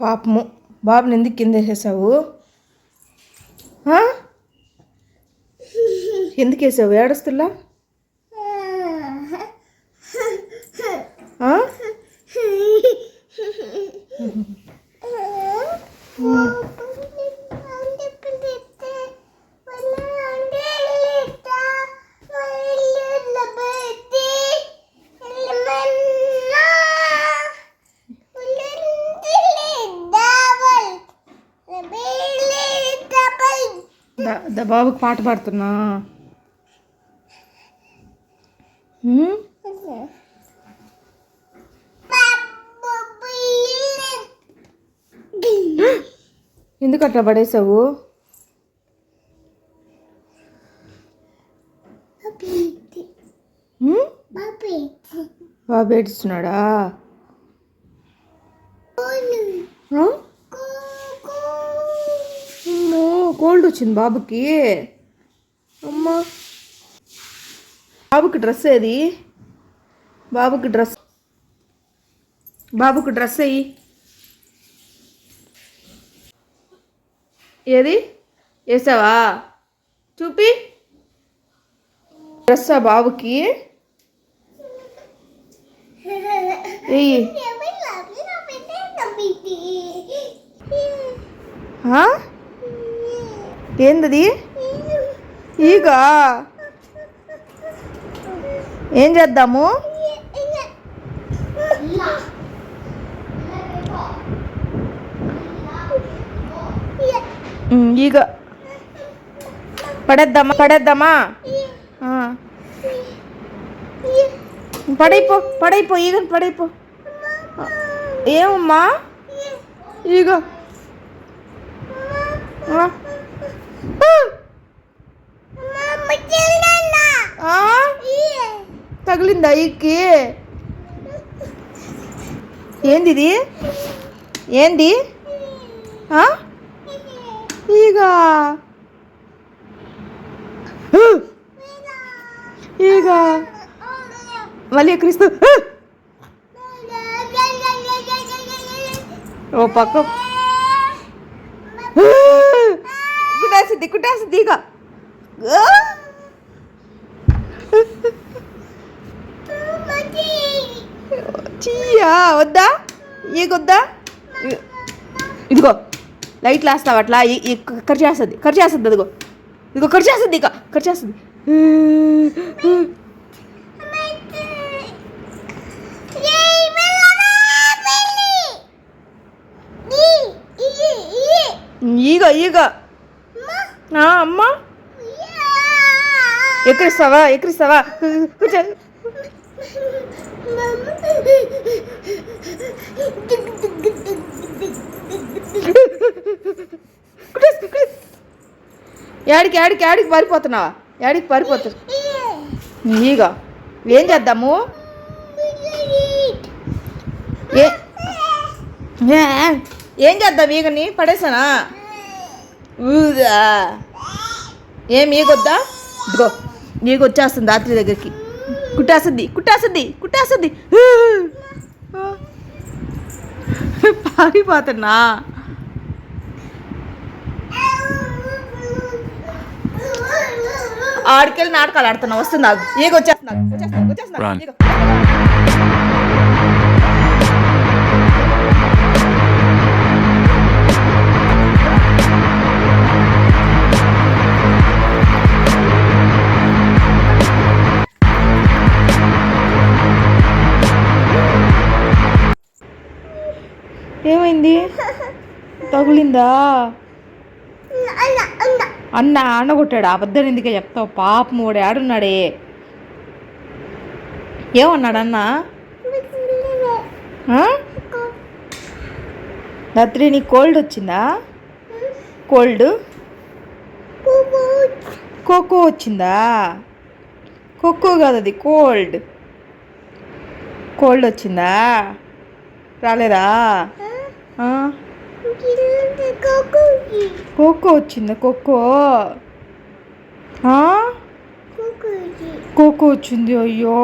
పాపము. బాబుని ఎందుకు కింద వేసేసావు? ఎందుకు వేసావు? ఏడుస్తులా దా- బాబుకి పాట పాడుతున్నా? ఎందుకు అట్లా పడేసావు? బాబు ఏడుస్తున్నాడా ఆ? అమ్మో కోల్డ్ వచ్చింది బాబుకి. అమ్మా. బాబుకి డ్రెస్ ఏది? బాబుకి డ్రెస్. బాబుకి డ్రెస్ అయ్యి ఏది? వేసావా? చూపి. డ్రెస్సా బాబుకి? ఎయ్యి ఆ? ఏందది? ఈగ? ఏం చేద్దాము? ఈగ. పడేద్దామా? పడేద్దామా? పడైపో పడైపో ఈగ పడైపో. ఏమమ్మా? ఈగ. తగిలింది అయ్యకి? ఏంది ఇది ఏంది? ఆ? ఈగ? ఈగ? మళ్ళీ క్రీస్తు ఓ పక్క హ! కుట్టేసిద్ది కుట్టేసిద్ది వద్దా? ఈగొద్దా ఇదిగో లైట్లు వేస్తావు అట్లా. ఈ- ఖర్చు చేస్తుంది ఖర్చు చేస్తుంది అదిగో. ఇదిగో ఖర్చు చేస్తుంది ఇక ఖర్చు చేస్తుంది. Ego ego. ఆ, అమ్మా. ఎక్కడిస్తావా? ఎక్కడిస్తావా? కూర్చో. యాడికి యాడికి యాడికి పారిపోతున్నావా? యాడికి పారిపోతున్నావు ఈగ ఏం చేద్దాము? ఏ ఏం చేద్దాం ఈగని? పడేసానా? ఊదా? ఏం ఈగొద్దా? ఇదిగో ఈగ వచ్చేస్తుంది రాత్రి దగ్గరికి. కుట్టేస్తుంది కుట్టేస్తుంది కుట్టేస్తుంది పారిపోతున్నా. ఆడికెళ్ళి నాటకాలు ఆడుతున్నా వస్తున్నా ఈగ వచ్చేస్తున్నా వచ్చేస్తున్నా వచ్చేస్తున్నా ఏమైంది? తగిలిందా? అన్న అన్న కొట్టాడు అబద్ధం ఎందుకే చెప్తావు? పాప మూడు ఆడున్నాడే ఏమన్నాడు అన్న? రాత్రి నీకు కోల్డ్ వచ్చిందా? కోల్డ్? కోకో వచ్చిందా? కోకో కాదు అది కోల్డ్. కోల్డ్ వచ్చిందా? రాలేదా? కోకో వచ్చిందా కోకో ఆ? కోకో వచ్చింది అయ్యో